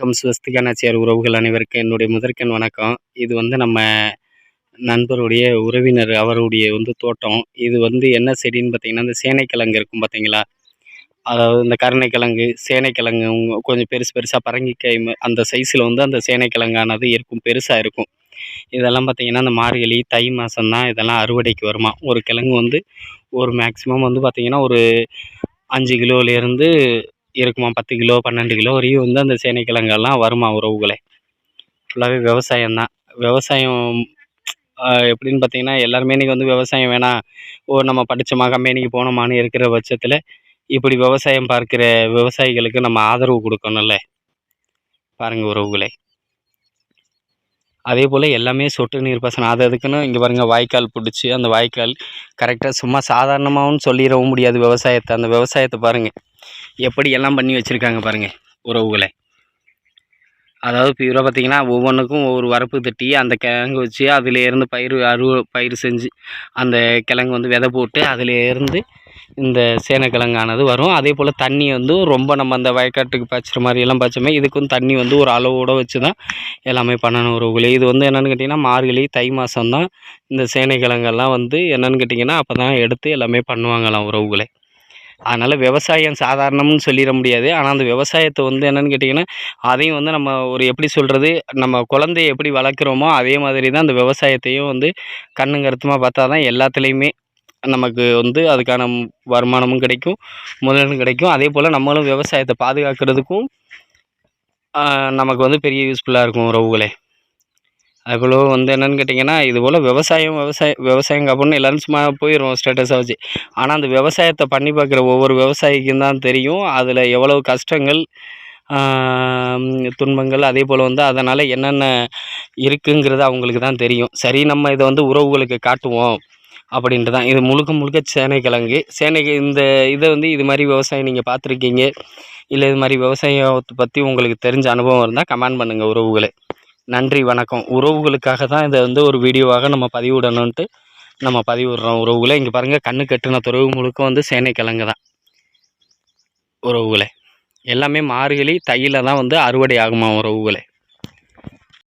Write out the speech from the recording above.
வணக்கம் ஸ்வஸ்திகா நாச்சியார் உறவுகள் அனைவருக்கும் என்னுடைய முதற்கண் வணக்கம். இது வந்து நம்ம நண்பருடைய உறவினர் அவருடைய வந்து தோட்டம். இது வந்து என்ன செடின்னு பார்த்தீங்கன்னா இந்த சேனைக்கிழங்கு இருக்கும் பார்த்தீங்களா? அதாவது இந்த கருணைக்கிழங்கு சேனைக்கிழங்கு கொஞ்சம் பெருசு பெருசாக பரங்கிக்காய் அந்த சைஸில் வந்து அந்த சேனைக்கிழங்கானது இருக்கும் பெருசாக இருக்கும். இதெல்லாம் பார்த்தீங்கன்னா இந்த மார்கழி தை மாதம் தான் இதெல்லாம் அறுவடைக்கு வருமா? ஒரு கிழங்கு வந்து ஒரு மேக்ஸிமம் வந்து பார்த்திங்கன்னா ஒரு அஞ்சு கிலோலேருந்து இருக்குமா? பத்து கிலோ பன்னெண்டு கிலோ வரையும் வந்து அந்த சேனைக்கிழங்கெல்லாம் வருமா உறவுகளே? ஃபுல்லாகவே விவசாயம்தான். விவசாயம் எப்படின்னு பார்த்தீங்கன்னா எல்லாருமே இன்றைக்கி வந்து விவசாயம் வேணாம் ஓ நம்ம படித்தோமா கம்பெனிக்கு போனோமான்னு இருக்கிற பட்சத்தில் இப்படி விவசாயம் பார்க்குற விவசாயிகளுக்கு நம்ம ஆதரவு கொடுக்கணும்ல? பாருங்கள் உறவுகளே. அதே போல் எல்லாமே சொட்டு நீர் பாசனம். அது அதுக்குன்னு இங்கே பாருங்கள் வாய்க்கால் பிடிச்சி அந்த வாய்க்கால் கரெக்டாக சும்மா சாதாரணமாகவும் சொல்லிடவும் முடியாது விவசாயத்தை. அந்த விவசாயத்தை பாருங்கள் எப்படி எல்லாம் பண்ணி வச்சுருக்காங்க பாருங்கள் உறவுகளை. அதாவது பியூராக பார்த்திங்கன்னா ஒவ்வொன்றுக்கும் ஒவ்வொரு வரப்பு தட்டி அந்த கிழங்கு வச்சு அதில் இருந்து பயிர் அறுவ பயிர் செஞ்சு அந்த கிழங்கு வந்து விதை போட்டு அதிலேருந்து இந்த சேனக்கிழங்கானது வரும். அதே போல் தண்ணி வந்து ரொம்ப நம்ம அந்த வயக்காட்டுக்கு பாய்ச்சுற மாதிரியெல்லாம் பாய்ச்சோமே இதுக்கும் தண்ணி வந்து ஒரு அளவோடு வச்சு தான் எல்லாமே பண்ணணும் உறவுகளே. இது வந்து என்னென்னு கேட்டிங்கன்னா மார்கழி தை மாதம் தான் இந்த சேனைக்கிழங்கெல்லாம் வந்து என்னென்னு கேட்டிங்கன்னா அப்போ தான் எடுத்து எல்லாமே பண்ணுவாங்களாம் உறவுகளே. அதனால் விவசாயம் சாதாரணம்னு சொல்லிட முடியாது. ஆனால் அந்த விவசாயத்தை வந்து என்னென்னு கேட்டிங்கன்னா அதையும் வந்து நம்ம ஒரு எப்படி சொல்கிறது நம்ம குழந்தைய எப்படி வளர்க்குறோமோ அதே மாதிரி தான் அந்த விவசாயத்தையும் வந்து கண்ணும் கருத்துமாக பார்த்தா தான் எல்லாத்துலேயுமே நமக்கு வந்து அதுக்கான வருமானமும் கிடைக்கும் முதலும் கிடைக்கும். அதே போல் நம்மளும் விவசாயத்தை பாதுகாக்கிறதுக்கும் நமக்கு வந்து பெரிய யூஸ்ஃபுல்லாக இருக்கும் உறவுகளே. அதுபோல் வந்து என்னென்னு கேட்டிங்கன்னா இது போல் விவசாயம் விவசாய விவசாயம் அப்படின்னு எல்லோரும் சும்மா போயிடும் ஸ்டேட்டஸாக வச்சு. ஆனால் அந்த விவசாயத்தை பண்ணி பார்க்குற ஒவ்வொரு விவசாயிக்கும் தான் தெரியும். அதில் எவ்வளவு கஷ்டங்கள் துன்பங்கள் அதே போல் வந்து அதனால் என்னென்ன இருக்குங்கிறது அவங்களுக்கு தான் தெரியும். சரி நம்ம இதை வந்து உறவுகளுக்கு காட்டுவோம் அப்படின்ட்டு தான். இது முழுக்க முழுக்க சேனை கிழங்கு. சேனை இந்த இதை வந்து இது மாதிரி விவசாயம் நீங்கள் பார்த்துருக்கீங்க. இல்லை இது மாதிரி விவசாயத்தை பற்றி உங்களுக்கு தெரிஞ்ச அனுபவம் இருந்தால் கமெண்ட் பண்ணுங்கள் உறவுகளை. நன்றி வணக்கம். உறவுகளுக்காக தான் இதை வந்து ஒரு வீடியோவாக நம்ம பதிவிடணுன்ட்டு நம்ம பதிவிடுறோம் உறவுகளை. இங்கே பாருங்கள் கண்ணு கட்டுன துறவு முழுக்க வந்து சேனைக்கிழங்கு தான் உறவுகளை. எல்லாமே மார்கழி தையில் தான் வந்து அறுவடை ஆகுமா உறவுகளை?